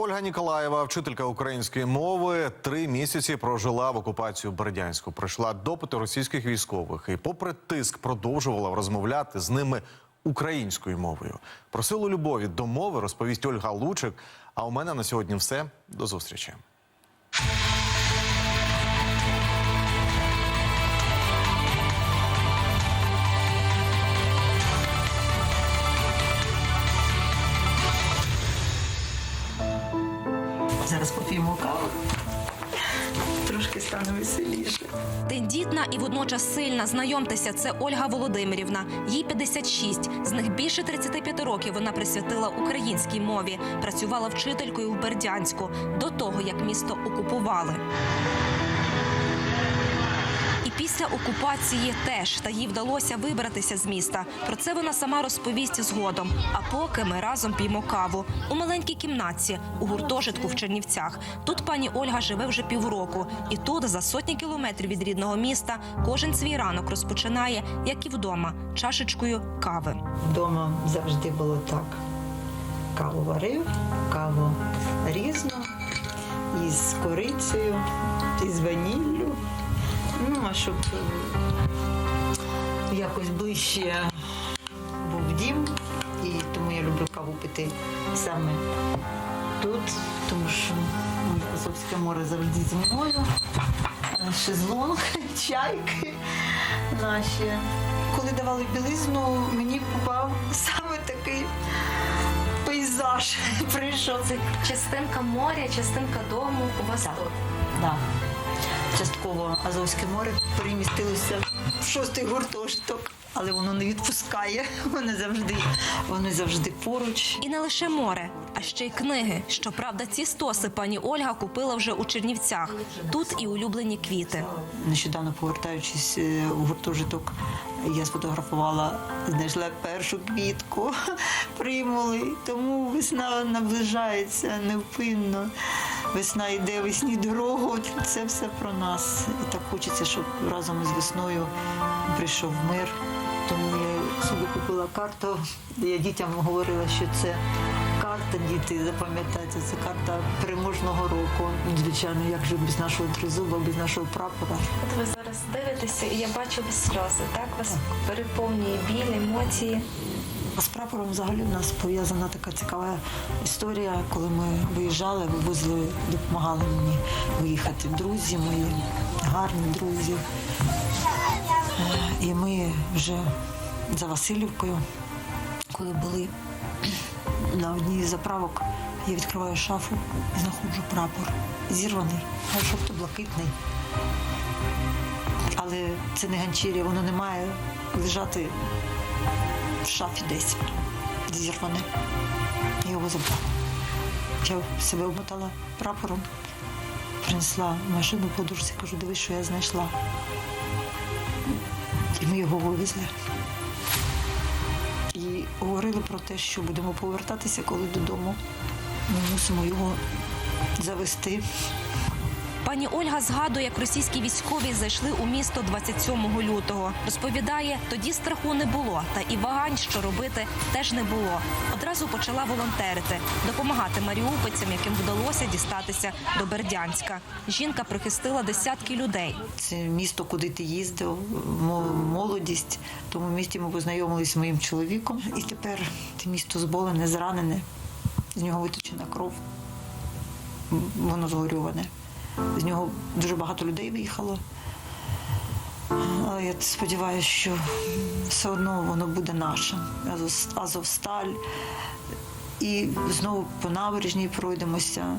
Ольга Ніколаєва, вчителька української мови, три місяці прожила в окупацію Бердянську. Пройшла допити російських військових і, попри тиск, продовжувала розмовляти з ними українською мовою. Про силу любові до мови розповість Ольга Лучик. А у мене на сьогодні все. До зустрічі. Зараз поп'ємо каву. Трошки стане веселіше. Тендітна і водночас сильна. Знайомтеся, це Ольга Володимирівна. Їй 56. З них більше 35 років вона присвятила українській мові. Працювала вчителькою в Бердянську до того, як місто окупували. Після окупації теж та їй вдалося вибратися з міста. Про це вона сама розповість згодом. А поки ми разом п'ємо каву у маленькій кімнатці у гуртожитку в Чернівцях. Тут пані Ольга живе вже півроку, і тут, за сотні кілометрів від рідного міста, кожен свій ранок розпочинає, як і вдома, чашечкою кави. Вдома завжди було так. Каву варив, каву різну, із корицею, із ваніллю. Ну, а щоб е, якось ближче був дім, і тому я люблю каву пити саме тут, тому що Азовське море завжди зі мною. Е, Шезлонг, чайки наші. Коли давали білизну, мені попав саме такий пейзаж. Прийшов. Це частинка моря, частинка дому. У вас Так. Да. Частково Азовське море перемістилося в шостий гуртожиток, але воно не відпускає. Воно завжди, воно завжди поруч. І не лише море, а ще й книги. Щоправда, ці стоси пані Ольга купила вже у Чернівцях. Тут і улюблені квіти. Нещодавно повертаючись е, в гуртожиток, я сфотографувала, знайшла першу квітку, примули. Тому весна наближається невпинно. Весна йде, весні дорогу. Це все про нас. І так хочеться, щоб разом із весною прийшов мир. Тому я собі купила карту. Я дітям говорила, що це карта, діти, запам'ятайте, це карта переможного року. Звичайно, як же без нашого тризуба, без нашого прапора. От ви зараз дивитеся, і я бачу без сльози. Так вас переповнює біль, емоції. З прапором взагалі в нас пов'язана така цікава історія, коли ми виїжджали, вивозили, допомагали мені виїхати друзі мої, гарні друзі. Е, І ми вже за Васильівкою, коли були на одній із заправок, я відкриваю шафу і знаходжу прапор. Зірваний, жовто-блакитний. Але це не ганчір'я, воно не має лежати в шафі десь зірване. Я його забрала. Я себе обмотала прапором, принесла машину подружці, кажу, дивись, що я знайшла. І ми його вивезли. І говорили про те, що будемо повертатися, коли додому. Ми мусимо його завести. Пані Ольга згадує, як російські військові зайшли у місто 27 лютого. Розповідає, тоді страху не було, та і вагань, що робити, теж не було. Одразу почала волонтерити, допомагати маріупольцям, яким вдалося дістатися до Бердянська. Жінка прихистила десятки людей. Це місто, куди ти їздив, молодість. Тому місті ми познайомилися з моїм чоловіком. І тепер це місто зболене, зранене, з нього виточена кров, воно згорюване. З нього дуже багато людей виїхало. Але я сподіваюся, що все одно воно буде наше. Азовсталь. І знову по набережній пройдемося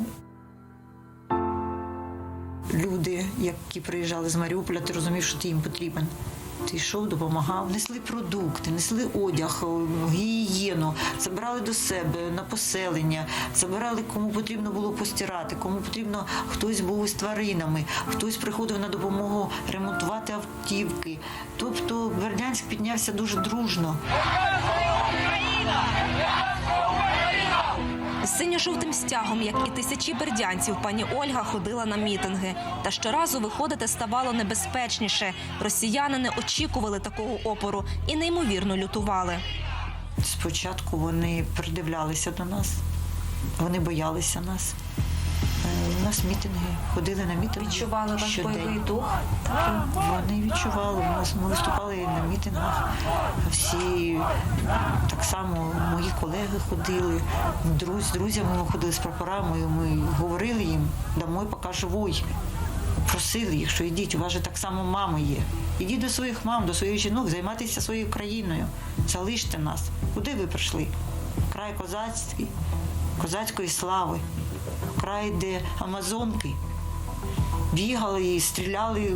люди, які приїжджали з Маріуполя, ти розумів, що ти їм потрібен. Йшов, допомагав, несли продукти, несли одяг, гігієну, забирали до себе на поселення, забирали кому потрібно було постирати, кому потрібно хтось був із тваринами, хтось приходив на допомогу ремонтувати автівки. Тобто Бердянськ піднявся дуже дружно. З синьо-жовтим стягом, як і тисячі бердянців, пані Ольга ходила на мітинги. Та щоразу виходити ставало небезпечніше. Росіяни не очікували такого опору і неймовірно лютували. Спочатку вони придивлялися до нас. Вони боялися нас. Е, У нас мітинги, ходили на мітинги. Відчували ваш бойовий дух? Вони відчували. Ми, ми виступали на мітингах. Всі так само мої колеги ходили, друз, з друзями ми ходили з прапорами. Ми говорили їм, домой поки живой. Просили їх, що йдіть, у вас же так само мами є. Ідіть до своїх мам, до своїх жінок, займайтеся своєю країною. Залиште нас. Куди ви прийшли? Край козацький, козацької слави, де амазонки бігали і стріляли.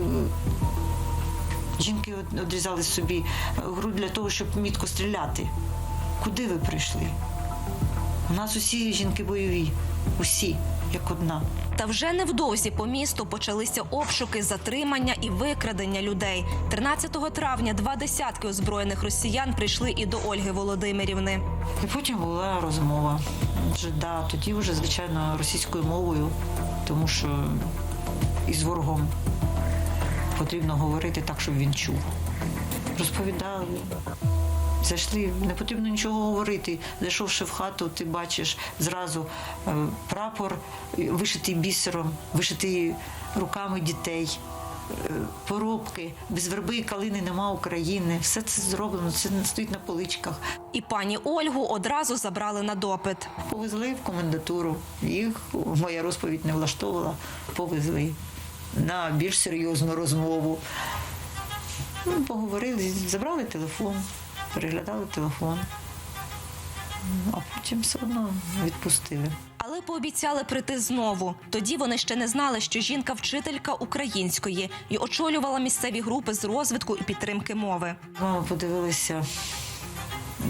Жінки одрізали собі е, грудь для того, щоб мітко стріляти. Куди ви прийшли? У нас усі жінки бойові, усі, як одна. Та вже невдовзі по місту почалися обшуки, затримання і викрадення людей. 13 травня два десятки озброєних росіян прийшли і до Ольги Володимирівни. І потім була розмова. Вже, да, тоді вже, звичайно, російською мовою, тому що із ворогом потрібно говорити так, щоб він чув. Розповідали. Зайшли, не потрібно нічого говорити. Зайшовши в хату, ти бачиш зразу е, прапор, вишитий бісером, вишитий руками дітей, е, поробки, без верби і калини нема України. Все це зроблено, це стоїть на поличках. І пані Ольгу одразу забрали на допит. Повезли в комендатуру. Їх моя розповідь не влаштовувала. Повезли на більш серйозну розмову. Ну, поговорили, забрали телефон, переглядали телефон, а потім все одно відпустили. Але пообіцяли прийти знову. Тоді вони ще не знали, що жінка вчителька української і очолювала місцеві групи з розвитку і підтримки мови. Мама подивилася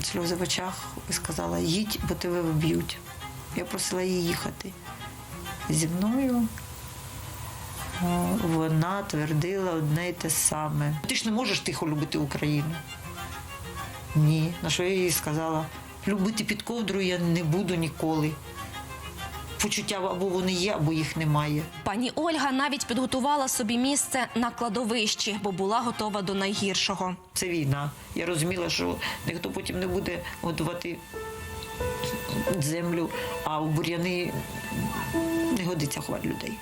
сльози в очах і сказала: їдь, бо тебе вб'ють. Я просила її їхати. Зі мною вона твердила одне й те саме. Ти ж не можеш тихо любити Україну. Ні. На що я їй сказала? Любити під ковдрою я не буду ніколи. Почуття або вони є, або їх немає. Пані Ольга навіть підготувала собі місце на кладовищі, бо була готова до найгіршого. Це війна. Я розуміла, що ніхто потім не буде готувати землю, а в бур'яни не годиться ховати людей.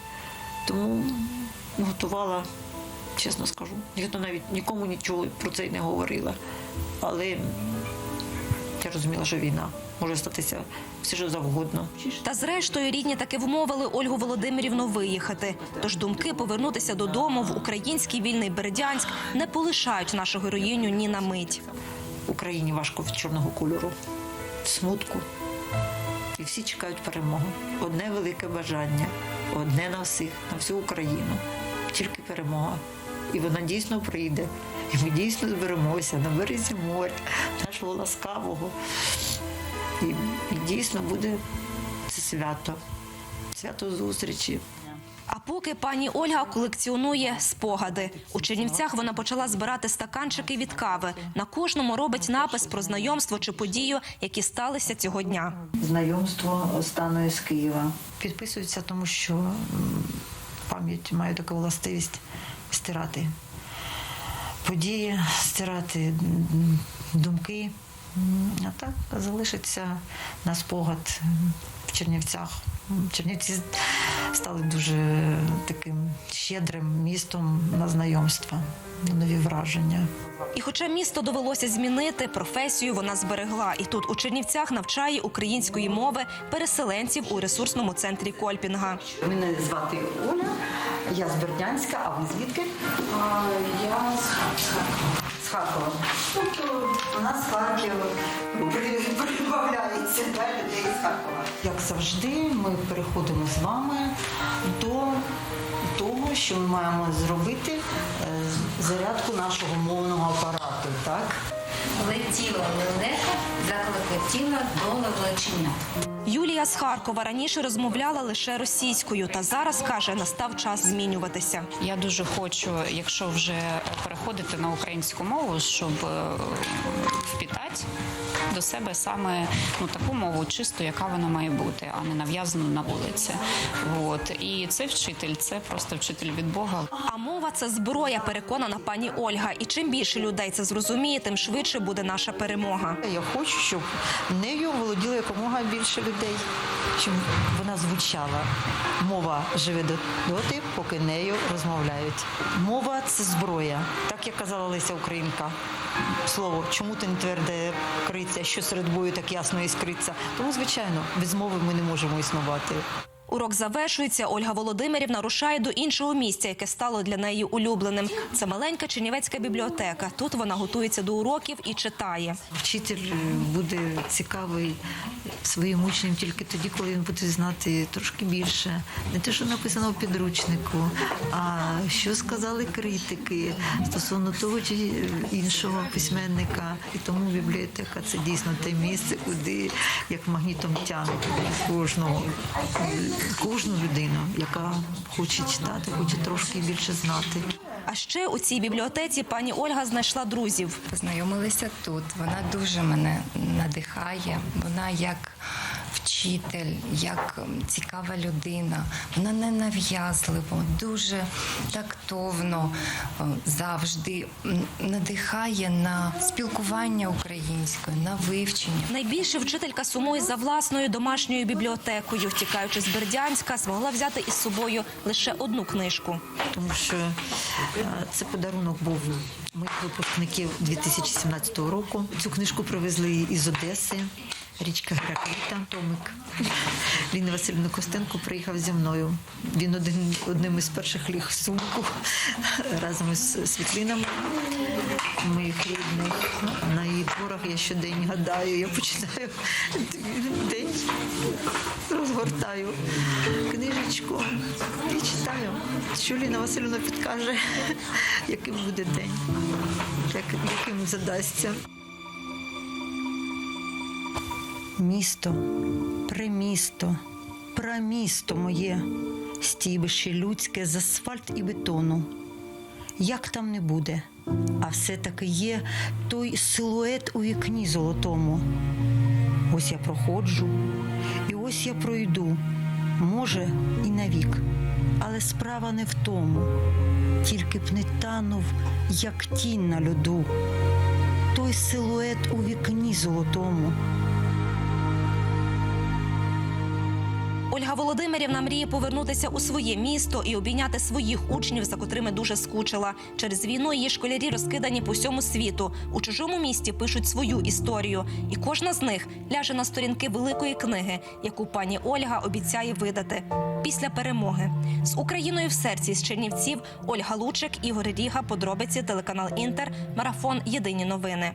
Тому готувала, чесно скажу. Ніхто навіть нікому нічого про це й не говорила. Але я розуміла, що війна може статися все, що завгодно. Та зрештою рідні таки вмовили Ольгу Володимирівну виїхати. Тож думки повернутися додому в український вільний Бердянськ не полишають нашу героїню ні на мить. Україні важко від чорного кольору, смутку. І всі чекають перемоги. Одне велике бажання, одне на всіх, на всю Україну. Тільки перемога. І вона дійсно прийде. І ми дійсно зберемося на березі моря, нашого ласкавого. І, і дійсно буде це свято, свято зустрічі. А поки пані Ольга колекціонує спогади. У Чернівцях вона почала збирати стаканчики від кави. На кожному робить напис про знайомство чи подію, які сталися цього дня. Знайомство останньої з Києва. Підписуються, тому що пам'ять має таку властивість стирати події, стирати думки. А так залишиться на спогад в Чернівцях. Чернівці стали дуже таким щедрим містом на знайомства, на нові враження. І хоча місто довелося змінити, професію вона зберегла. І тут у Чернівцях навчає української мови переселенців у ресурсному центрі Кольпінга. Мене звати Оля, я з Бердянська, а ви звідки? Я з Харкова. З Харкова. Тобто у нас Харків прибавляється да, людей з Харкова. Як завжди, ми переходимо з вами до того, що ми маємо зробити е, зарядку нашого мовного апарату. Так? Летіла лелека, заклекотіла до лелечення. Юлія з Харкова раніше розмовляла лише російською, та зараз каже, настав час змінюватися. Я дуже хочу, якщо вже переходити на українську мову, щоб е, впітати до себе саме ну таку мову чисту, яка вона має бути, а не нав'язану на вулиці. От і цей вчитель це просто вчитель від Бога. А мова це зброя, переконана пані Ольга. І чим більше людей це зрозуміє, тим швидше буде наша перемога. Я хочу, щоб нею володіло якомога більше людей, щоб вона звучала. Мова живе до- доти, поки нею розмовляють. Мова це зброя. Так як казала Леся Українка. Слово, чому ти не тверде криця, що серед бою так ясно іскриться. Тому, звичайно, без мови ми не можемо існувати. Урок завершується. Ольга Володимирівна рушає до іншого місця, яке стало для неї улюбленим. Це маленька Чернівецька бібліотека. Тут вона готується до уроків і читає. Вчитель е, буде цікавий своїм учням тільки тоді, коли він буде знати трошки більше. Не те, що написано в підручнику, а що сказали критики стосовно того чи іншого письменника. І тому бібліотека це дійсно те місце, куди як магнітом тягне кожного, кожну людину, яка хоче читати, хоче трошки більше знати. А ще у цій бібліотеці пані Ольга знайшла друзів. Познайомилися тут. Вона дуже мене надихає. Вона як вчитель, як цікава людина. Вона не нав'язливо, дуже тактовно е, завжди надихає на спілкування українською, на вивчення. Найбільше вчителька сумує за власною домашньою бібліотекою. Втікаючи з Бердянська, змогла взяти із собою лише одну книжку. тому що е, це подарунок був моїх випускників 2017 року. Цю книжку привезли із Одеси. Річка Геракліта, Томик. Ліна Васильівна Костенко приїхав зі мною. Він один, одним із перших ліг сумку разом із світлинами моїх рідних. На її творах я щодень гадаю, я починаю день, розгортаю книжечку і читаю. Що Ліна Васильівна підкаже, яким буде день, яким задасться. Місто, примісто, прамісто моє, стійбище людське з асфальт і бетону. Як там не буде, а все-таки є той силует у вікні золотому. Ось я проходжу, і ось я пройду, може, і навік, але справа не в тому, тільки б не танув, як тінь на льоду, той силует у вікні золотому. Ольга Володимирівна мріє повернутися у своє місто і обійняти своїх учнів, за котрими дуже скучила. Через війну її школярі розкидані по всьому світу. У чужому місті пишуть свою історію, і кожна з них ляже на сторінки великої книги, яку пані Ольга обіцяє видати після перемоги. З Україною в серці з Чернівців Ольга Лучик, Ігор Ріга, подробиці телеканал Інтер, марафон Єдині новини.